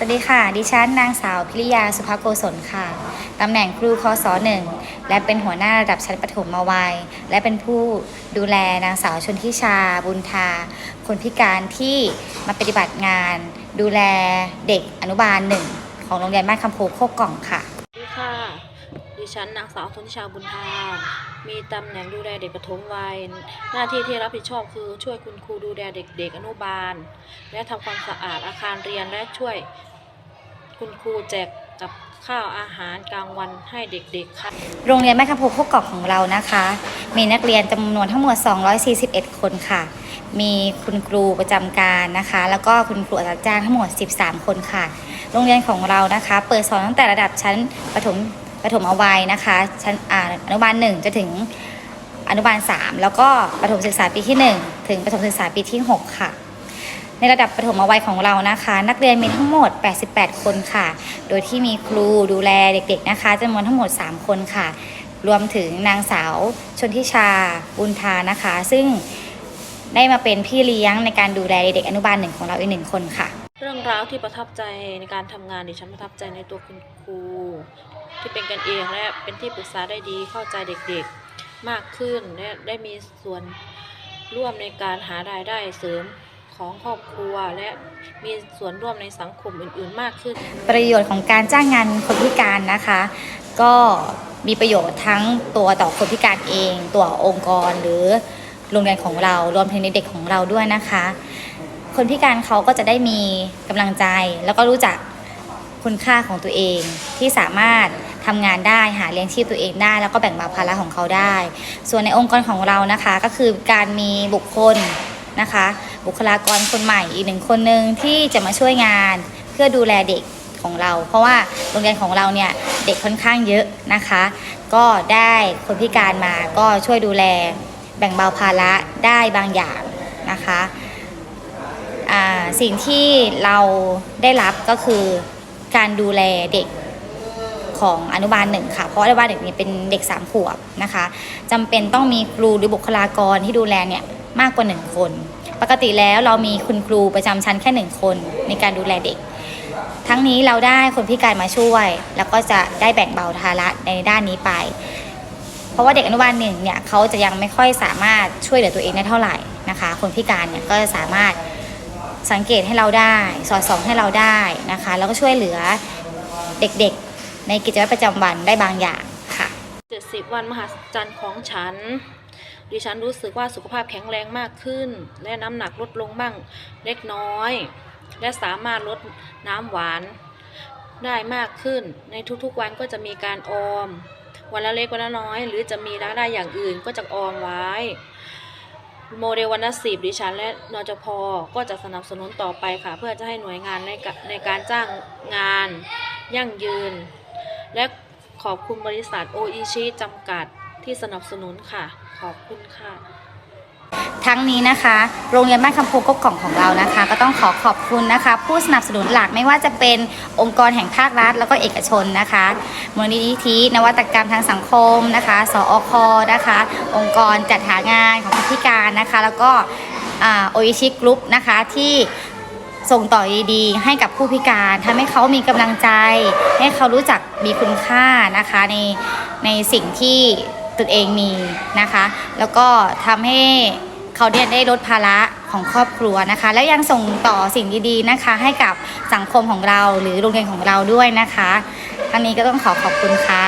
สวัสดีค่ะ ดิฉันนางสาวพิริยาสุภโกศลค่ะ ตำแหน่งครูคศหนึ่งและเป็นหัวหน้าระดับชั้นประถมมาวัย และเป็นผู้ดูแลนางสาวชนทิชาบุญทา คนพิการที่มาปฏิบัติงาน ดูแลเด็กอนุบาลหนึ่งของโรงเรียนบ้านคำโพโคกกล่องค่ะสวัสดีค่ะ ดิฉันนางสาวธนิชาบุญธามีตำแหน่งดูแลเด็กปฐมวัย หน้าที่ที่รับผิดชอบคือช่วยคุณครูดูแลเด็กๆอนุบาล และทำความสะอาดอาคารเรียนและช่วย คุณครูแจกกับข้าวอาหารกลางวันให้เด็กๆค่ะ โรงเรียนแม่คำโพโคกกอกของเรานะคะ มีนักเรียนจำนวนทั้งหมด 241 คนค่ะ มีคุณครูประจำการนะคะ แล้วก็คุณครูอาจารย์จ้างทั้งหมด 13 คนค่ะ โรงเรียนของเรานะคะ เปิดสอนตั้งแต่ระดับชั้นประถมประถมอวัยนะคะ ชั้นออนุบาล1จนถึงอนุบาล 3 แล้วก็ประถมศึกษาปีที่ 1 ถึงประถมศึกษาปีที่ 6 ค่ะ ในระดับประถมวัยของเรานะคะ นักเรียนมีทั้งหมด 88 คนค่ะ โดยที่มีครูดูแลเด็กๆนะคะจำนวนทั้งหมด 3 คนค่ะ รวมถึงนางสาว ชนทิชาบุญทานะคะ ซึ่งได้มาเป็นพี่เลี้ยงในการดูแลเด็กอนุบาลหนึ่งของเราอีกหนึ่งคนค่ะ เรื่องราวที่ประทับใจในการทำงานดิฉันประทับใจในตัวคุณครู ที่เป็นกันเองและเป็นที่ปรึกษาได้ดีเข้าใจเด็กๆมากขึ้นและได้มีส่วนร่วมในการหารายได้เสริม ของครอบครัว และมีส่วนร่วมในสังคมอื่น ๆ มากขึ้น ประโยชน์ของการจ้างงานคนพิการนะคะ ก็มีประโยชน์ทั้งตัวต่อคนพิการเอง ตัวองค์กรหรือโรงเรียนของเรารวมถึงเด็กของเราด้วยนะคะ คนพิการเขาก็จะได้มีกำลังใจ แล้วก็รู้จักคุณค่าของตัวเองที่สามารถทำงานได้หาเลี้ยงชีพตัวเองได้ แล้วก็แบ่งเบาภาระของเขาได้ ส่วนในองค์กรของเรานะคะ ก็คือการมีบุคคลนะคะ บุคลากรคนใหม่อีกหนึ่งคนหนึ่งที่จะมาช่วยงานเพื่อดูแลเด็กของเรา เพราะว่าโรงเรียนของเราเนี่ยเด็กค่อนข้างเยอะนะคะ ก็ได้คนพิการมาก็ช่วยดูแลแบ่งเบาภาระได้บางอย่างนะคะสิ่งที่เราได้รับก็คือการดูแลเด็กของอนุบาลหนึ่งค่ะ เพราะอนุบาลหนึ่งเนี่ยเป็นเด็กสามขวบนะคะจำเป็นต้องมีครูหรือบุคลากรที่ดูแลเนี่ย มากกว่าหนึ่งคน ปกติแล้วเรามีคุณครูประจำชั้นแค่หนึ่งคนในการดูแลเด็ก ทั้งนี้เราได้คนพิการมาช่วย แล้วก็จะได้แบ่งเบาภาระในด้านนี้ไป เพราะว่าเด็กอนุบาลหนึ่งเนี่ยเขาจะยังไม่ค่อยสามารถช่วยเหลือตัวเองได้เท่าไหร่นะคะ คนพิการเนี่ยก็จะสามารถสังเกตให้เราได้ สอดส่องให้เราได้นะคะ แล้วก็ช่วยเหลือเด็กๆ ในกิจวัตรประจำวันได้บางอย่างค่ะ 70 วันมหัศจรรย์ของฉัน ดิฉันรู้สึกว่าสุขภาพแข็งแรงมากขึ้น และน้ำหนักลดลงบ้างเล็กน้อย และสามารถลดน้ำหวานได้มากขึ้น ในทุกๆวันก็จะมีการออม วันละเล็กวันละน้อย หรือจะมีรายได้อย่างอื่นก็จะออมไว้ โมเดลวันละสิบดิฉันและนจพก็จะสนับสนุนต่อไปค่ะ เพื่อจะให้หน่วยงานในในการจ้างงาน ยั่งยืน และขอบคุณบริษัทโออิชิจำกัด ที่สนับสนุนค่ะ ขอบคุณค่ะ ทั้งนี้นะคะ โรงเรียนบ้านคำโพกกล่องของเรานะคะ ก็ต้องขอขอบคุณนะคะ ผู้สนับสนุนหลักไม่ว่าจะเป็นองค์กรแห่งภาครัฐ แล้วก็เอกชนนะคะมูลนิธินวัตกรรมทางสังคมนะคะ สอคนะคะ องค์กรจัดหางานของผู้พิการนะคะ แล้วก็โออิชิกรุ๊ปนะคะที่ส่งต่อดีๆให้กับผู้พิการทำให้เขามีกำลังใจ ให้เขารู้จักมีคุณค่านะคะในในสิ่งที่ ตนเองมีนะคะ แล้วก็ทำให้เขาเนี่ยได้ลดภาระของครอบครัวนะคะ แล้วยังส่งต่อสิ่งดีๆนะคะ ให้กับสังคมของเราหรือโรงเรียนของเราด้วยนะคะทั้งนี้ก็ต้องขอขอบคุณค่ะ